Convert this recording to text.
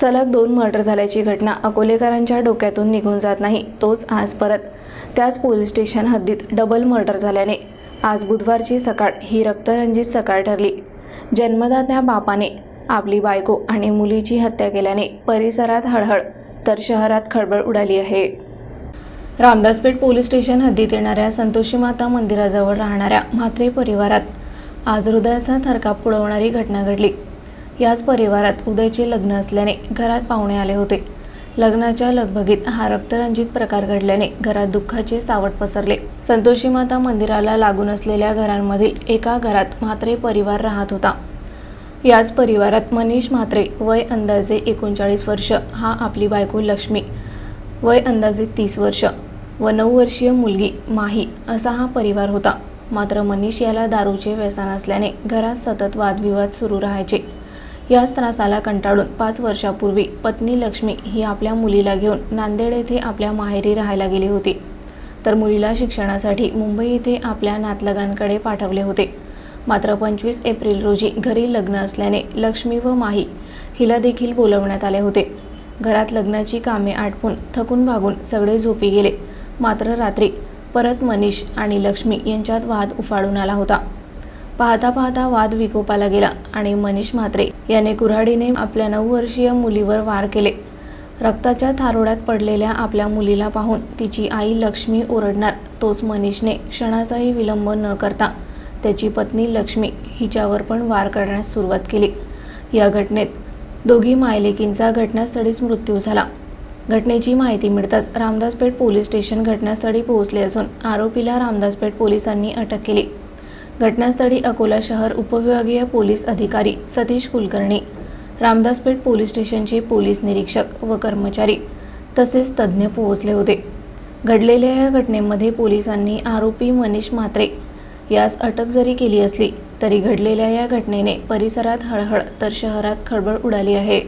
सलग दोन मर्डर झाल्याची घटना अकोलेकरांच्या डोक्यातून निघून जात नाही तोच आज परत. त्याच पोलीस स्टेशन हद्दीत डबल मर्डर झाल्याने आज बुधवारची सकाळ ही रक्तरंजित सकाळ ठरली. जन्मदात्या बापाने आपली बायको आणि मुलीची हत्या केल्याने परिसरात हळहळ तर शहरात खळबळ उडाली आहे. रामदासपेठ पोलीस स्टेशन हद्दीत येणाऱ्या संतोषी माता मंदिराजवळ राहणाऱ्या म्हात्रे परिवारात आज हृदयाचा थरकाप उडवणारी घटना घडली. याच परिवारात उदयचे लग्न असल्याने घरात पाहुणे आले होते. लग्नाच्या लगबगीत हा रक्तरंजित प्रकार घडल्याने घरात दुःखाचे सावट पसरले. संतोषी माता मंदिराला लागून असलेल्या घरांमधील एका घरात म्हात्रे परिवार राहत होता. याच परिवारात मनीष म्हात्रे वय अंदाजे एकोणचाळीस वर्ष हा आपली बायको लक्ष्मी वय अंदाजे तीस वर्ष व नऊ वर्षीय मुलगी माही असा हा परिवार होता. मात्र मनीष याला दारूचे व्यसन असल्याने घरात सतत वादविवाद सुरू राहायचे. याच त्रासाला कंटाळून पाच वर्षापूर्वी पत्नी लक्ष्मी ही आपल्या मुलीला घेऊन नांदेड येथे आपल्या माहेरी राहायला गेली होती. तर मुलीला शिक्षणासाठी मुंबई येथे आपल्या नातलगांकडे पाठवले होते. मात्र पंचवीस एप्रिल रोजी घरी लग्न असल्याने लक्ष्मी व माही हिला देखील बोलवण्यात आले होते. घरात लग्नाची कामे आटपून थकून भागून सगळे झोपी गेले. मात्र रात्री परत मनीष आणि लक्ष्मी यांच्यात वाद उफाळून आला होता. पाहता पाहता वाद विकोपाला गेला आणि मनीष म्हात्रे याने कुऱ्हाडीने आपल्या नऊ वर्षीय मुलीवर वार केले. रक्ताच्या थारोड्यात पडलेल्या आपल्या मुलीला पाहून तिची आई लक्ष्मी ओरडणार. तोच मनीषने क्षणाचाही विलंब न करता त्याची पत्नी लक्ष्मी हिच्यावर पण वार करण्यास सुरुवात केली. या घटनेत दोघी मायलेकींचा घटनास्थळीच मृत्यू झाला. घटनेची माहिती मिळताच रामदासपेठ पोलीस स्टेशन घटनास्थळी पोहोचले असून आरोपीला रामदासपेठ पोलिसांनी अटक केली. घटनास्थळी अकोला शहर उपविभागीय पोलीस अधिकारी सतीश कुलकर्णी रामदासपेठ पोलीस स्टेशनचे पोलीस निरीक्षक व कर्मचारी तसेच तज्ज्ञ पोहोचले होते. घडलेल्या या घटनेमध्ये पोलिसांनी आरोपी मनीष म्हात्रे यास अटक जरी केली असली तरी घडलेल्या या घटनेने परिसरात हळहळ तर शहरात खळबळ उडाली आहे.